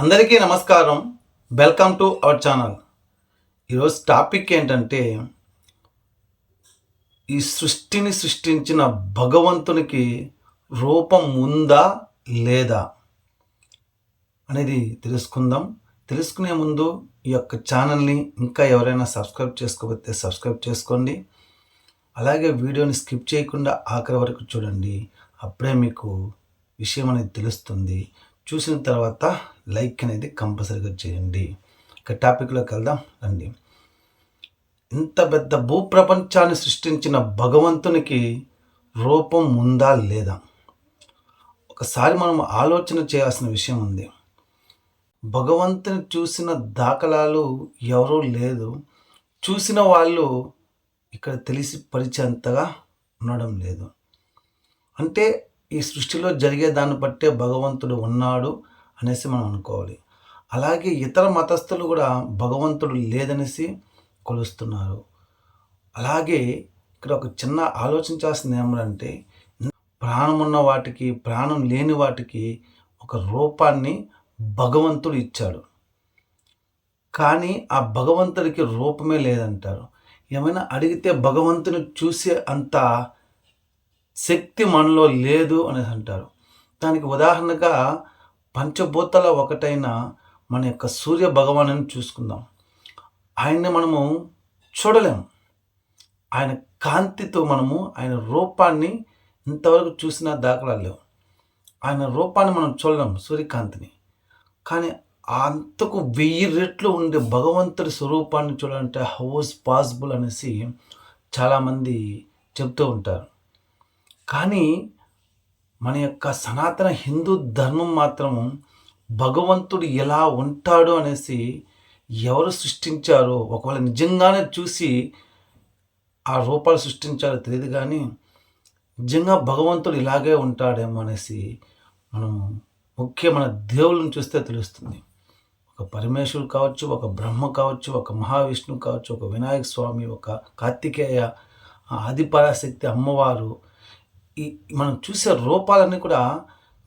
అందరికీ నమస్కారం. Welcome to our channel ఈరోజు టాపిక్ ఏంటంటే ఈ సృష్టిని సృష్టించిన భగవంతునికి రూపం ఉందా లేదా అనేది తెలుసుకుందాం. తెలుసుకునే ముందు ఈ యొక్క ఛానల్ని ఇంకా ఎవరైనా సబ్స్క్రైబ్ చేసుకోకపోతే సబ్స్క్రైబ్ చేసుకోండి. అలాగే వీడియోని స్కిప్ చేయకుండా ఆఖరి వరకు చూడండి. అప్పుడే మీకు విషయం అనేది తెలుస్తుంది. చూసిన తర్వాత లైక్ అనేది కంపల్సరీగా చేయండి. ఇక టాపిక్లోకి వెళ్దాం. రండి. ఇంత పెద్ద భూప్రపంచాన్ని సృష్టించిన భగవంతునికి రూపం ఉందా లేదా? ఒకసారి మనం ఆలోచన చేయాల్సిన విషయం ఉంది. భగవంతుని చూసిన దాఖలాలు ఎవరూ లేదు. చూసిన వాళ్ళు ఇక్కడ తెలిసి పరిచేంతగా ఉండడం లేదు. అంటే ఈ సృష్టిలో జరిగే దాన్ని బట్టే భగవంతుడు ఉన్నాడు అనేసి మనం అనుకోవాలి. అలాగే ఇతర మతస్థులు కూడా భగవంతుడు లేదనేసి కొలుస్తున్నారు. అలాగే ఇక్కడ ఒక చిన్న ఆలోచించాల్సింది ఏమంటే ప్రాణం ఉన్న వాటికి ప్రాణం లేని వాటికి ఒక రూపాన్ని భగవంతుడు ఇచ్చాడు. కానీ ఆ భగవంతుడికి రూపమే లేదంటారు. ఏమైనా అడిగితే భగవంతుని చూసే అంత శక్తి మనలో లేదు అనేసి అంటారు. దానికి ఉదాహరణగా పంచభూతాల ఒకటైన మన యొక్క సూర్య భగవాను చూసుకుందాం. ఆయన్ని మనము చూడలేము. ఆయన కాంతితో మనము ఆయన రూపాన్ని ఇంతవరకు చూసిన దాఖలా లేవు. ఆయన రూపాన్ని మనం చూడలేము సూర్యకాంతిని. కానీ అంతకు వెయ్యి రెట్లు ఉండే భగవంతుడి స్వరూపాన్ని చూడాలంటే హౌస్ పాసిబుల్ అనేసి చాలామంది చెప్తూ ఉంటారు. కానీ మన యొక్క సనాతన హిందూ ధర్మం మాత్రము భగవంతుడు ఎలా ఉంటాడు అనేసి ఎవరు సృష్టించారో ఒకవేళ నిజంగానే చూసి ఆ రూపాలు సృష్టించారో తెలియదు కానీ నిజంగా భగవంతుడు ఇలాగే ఉంటాడేమో అనేసి మనం ముఖ్య మన దేవుళ్ళని చూస్తే తెలుస్తుంది. ఒక పరమేశ్వరుడు కావచ్చు ఒక బ్రహ్మ కావచ్చు ఒక మహావిష్ణువు కావచ్చు ఒక వినాయక స్వామి ఒక కార్తికేయ ఆదిపరాశక్తి అమ్మవారు ఈ మనం చూసే రూపాలన్నీ కూడా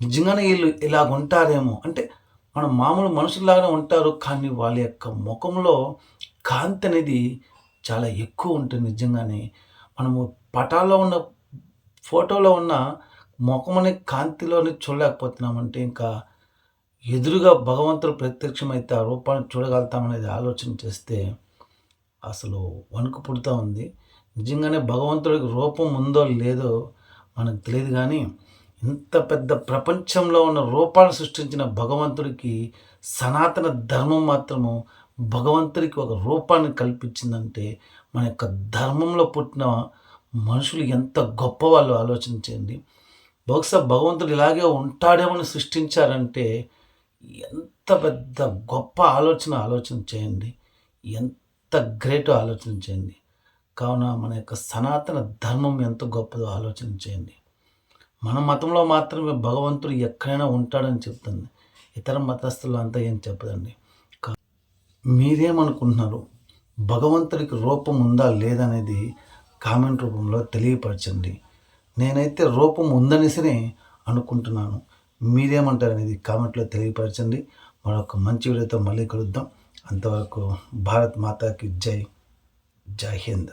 నిజంగానే వీళ్ళు ఇలాగ ఉంటారేమో. అంటే మనం మామూలు మనుషుల్లాగానే ఉంటారు కానీ వాళ్ళ యొక్క ముఖంలో కాంతి అనేది చాలా ఎక్కువ ఉంటుంది నిజంగానే. మనము పటాల్లో ఉన్న ఫోటోలో ఉన్న ముఖం అనే కాంతిలోని చూడలేకపోతున్నామంటే ఇంకా ఎదురుగా భగవంతుడు ప్రత్యక్షమైతే ఆ రూపాన్ని చూడగలుగుతామనేది ఆలోచన చేస్తే అసలు వణుకు పుడుతూ ఉంది. నిజంగానే భగవంతుడికి రూపం ఉందో లేదో మనకు తెలియదు కానీ ఇంత పెద్ద ప్రపంచంలో ఉన్న రూపాలు సృష్టించిన భగవంతుడికి సనాతన ధర్మం మాత్రము భగవంతుడికి ఒక రూపాన్ని కల్పించిందంటే మన యొక్క ధర్మంలో పుట్టిన మనుషులు ఎంత గొప్ప వాళ్ళు ఆలోచించండి బహుశా భగవంతుడు ఇలాగే ఉంటాడేమని సృష్టించారంటే ఎంత పెద్ద గొప్ప ఆలోచన ఆలోచన చేయండి. ఎంత గ్రేట్ ఆలోచన చేయండి. కావున మన యొక్క సనాతన ధర్మం ఎంత గొప్పదో ఆలోచన చేయండి. మన మతంలో మాత్రమే భగవంతుడు ఎక్కడైనా ఉంటాడని చెప్తుంది. ఇతర మతస్థులు అంతా ఏం చెప్పదండి. మీరేమనుకుంటున్నారు? భగవంతుడికి రూపం ఉందా లేదనేది కామెంట్ రూపంలో తెలియపరచండి. నేనైతే రూపం ఉందనేసినే అనుకుంటున్నాను. మీరేమంటారు అనేది కామెంట్లో తెలియపరచండి. మరొక మంచి వీడియోతో మళ్ళీ కలుద్దాం. అంతవరకు భారత్ మాతాకి జై. జై హింద్